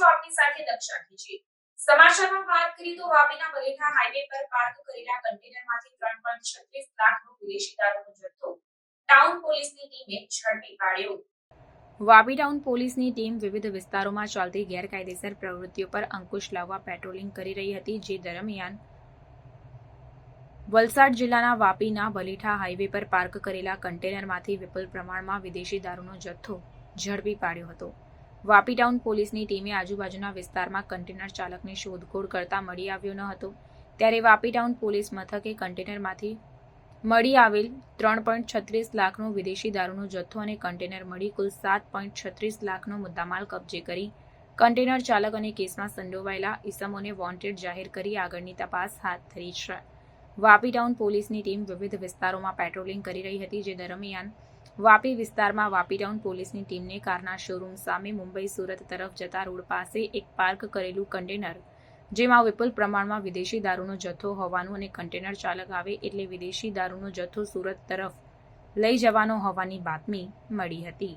રાખી ખીજી સમાચારમાં વાત કરીએ તો વાપીના બલેઠા હાઈવે પર પાર્ક કરેલા કન્ટેનરમાંથી ત્રણ પોઈન્ટ છત્રીસ લાખનો વિદેશી દારૂનો જથ્થો ટાઉન પોલીસની ટીમે ઝડપી પાડ્યો. વાપી ટાઉન પોલીસની ટીમ વિવિધ વિસ્તારોમાં ચાલતી ગેરકાયદેસર પ્રવૃત્તિઓ પર અંકુશ લાવવા પેટ્રોલિંગ કરી રહી હતી, જે દરમિયાન વલસાડ જિલ્લાના વાપીના બલીઠા હાઈવે પર પાર્ક કરેલા કન્ટેનરમાંથી વિપુલ પ્રમાણમાં વિદેશી દારૂનો જથ્થો ઝડપી પાડ્યો હતો. વાપી ટાઉન પોલીસની ટીમે આજુબાજુના વિસ્તારમાં કન્ટેનર ચાલકની શોધખોળ કરતા મળી આવ્યો ન હતો. ત્યારે વાપી ટાઉન પોલીસ મથકે કન્ટેનરમાંથી મળી આવેલ ત્રણ પોઈન્ટ છત્રીસ લાખનો વિદેશી દારૂનો જથ્થો અને કન્ટેનર મળી કુલ સાત પોઈન્ટ છત્રીસ લાખનો મુદ્દામાલ કબજે કરી કન્ટેનર ચાલક અને કેસમાં સંડોવાયેલા ઇસમોને વોન્ટેડ જાહેર કરી આગળની તપાસ હાથ ધરી છે. વાપી ટાઉન પોલીસની ટીમ વિવિધ વિસ્તારોમાં પેટ્રોલિંગ કરી રહી હતી, જે દરમિયાન વાપી વિસ્તારમાં વાપી ટાઉન પોલીસની ટીમને કારના શોરૂમ સામે મુંબઈ સુરત તરફ જતા રોડ પાસે એક પાર્ક કરેલું કન્ટેનર, જેમાં વિપુલ પ્રમાણમાં વિદેશી દારૂનો જથ્થો હોવાનું અને કન્ટેનર ચાલક આવે એટલે વિદેશી દારૂનો જથ્થો સુરત તરફ લઈ જવાનો હોવાની બાતમી મળી હતી.